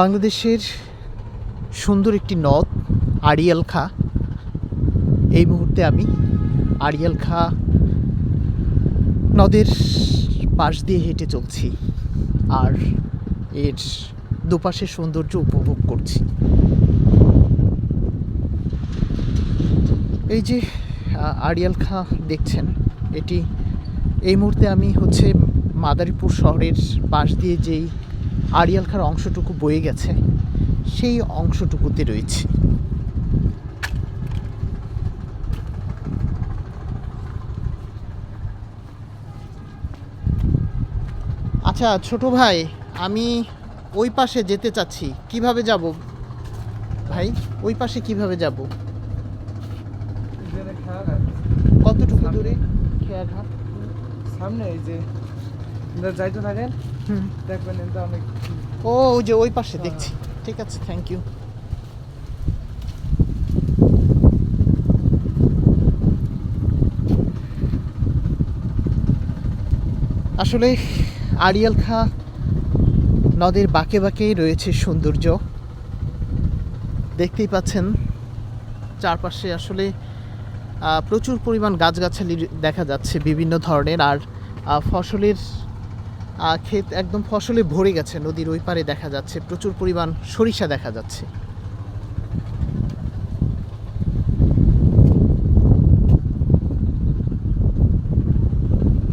বাংলাদেশের সুন্দর একটি নদ, আড়িয়াল খা। এই মুহূর্তে আমি আড়িয়াল খা নদের পাশ দিয়ে হেঁটে চলছি আর এর দুপাশের সৌন্দর্য উপভোগ করছি। এই যে আড়িয়াল খা দেখছেন, এটি এই মুহূর্তে আমি হচ্ছে মাদারীপুর শহরের পাশ দিয়ে যেই আড়িয়াল খার অংশটুকু বয়ে গেছে সেই অংশটুকুতে রয়েছে। আচ্ছা ছোট ভাই আমি ওই পাশে যেতে চাচ্ছি। কীভাবে যাব? ভাই ওই পাশে কীভাবে যাব? কতটুকু দূরে? খেয়াঘাট? সামনে এই যে আপনারা যাইতে থাকেন দেখবেন ও, ওই যে ওই পাশে, দেখছি। ঠিক আছে থ্যাংক ইউ আসলে আড়িয়াল খা নদের বাঁকে বাঁকেই রয়েছে সৌন্দর্য। দেখতেই পাচ্ছেন, চারপাশে আসলে প্রচুর পরিমাণ গাছগাছালি দেখা যাচ্ছে বিভিন্ন ধরনের। আর ফসলের ক্ষেত একদম ফসলে ভরে গেছে, নদীর ওই পারে দেখা যাচ্ছে, প্রচুর পরিমাণ সরিষা দেখা যাচ্ছে।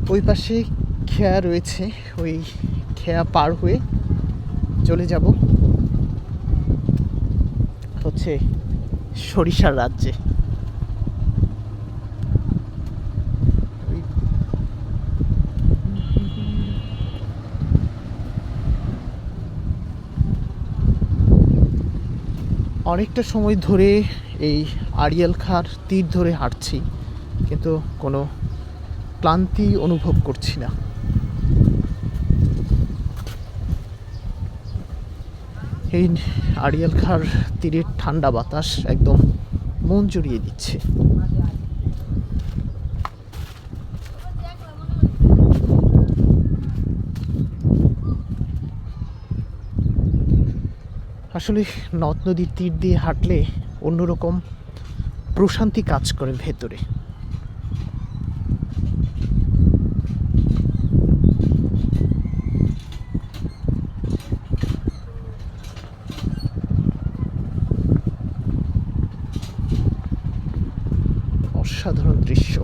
ওই পাশে খেয়া রয়েছে, ওই খেয়া পার হয়ে চলে যাব। হচ্ছে সরিষার রাজ্যে। অনেকটা সময় ধরে এই আড়িয়াল খার তীর ধরে হাঁটছি, কিন্তু কোনো ক্লান্তি অনুভব করছি না। এই আড়িয়াল খার তীরের ঠান্ডা বাতাস একদম মন জড়িয়ে দিচ্ছে। আসলে নদ নদীর তীর দিয়ে হাঁটলে অন্যরকম প্রশান্তি কাজ করে ভেতরে। অসাধারণ দৃশ্য।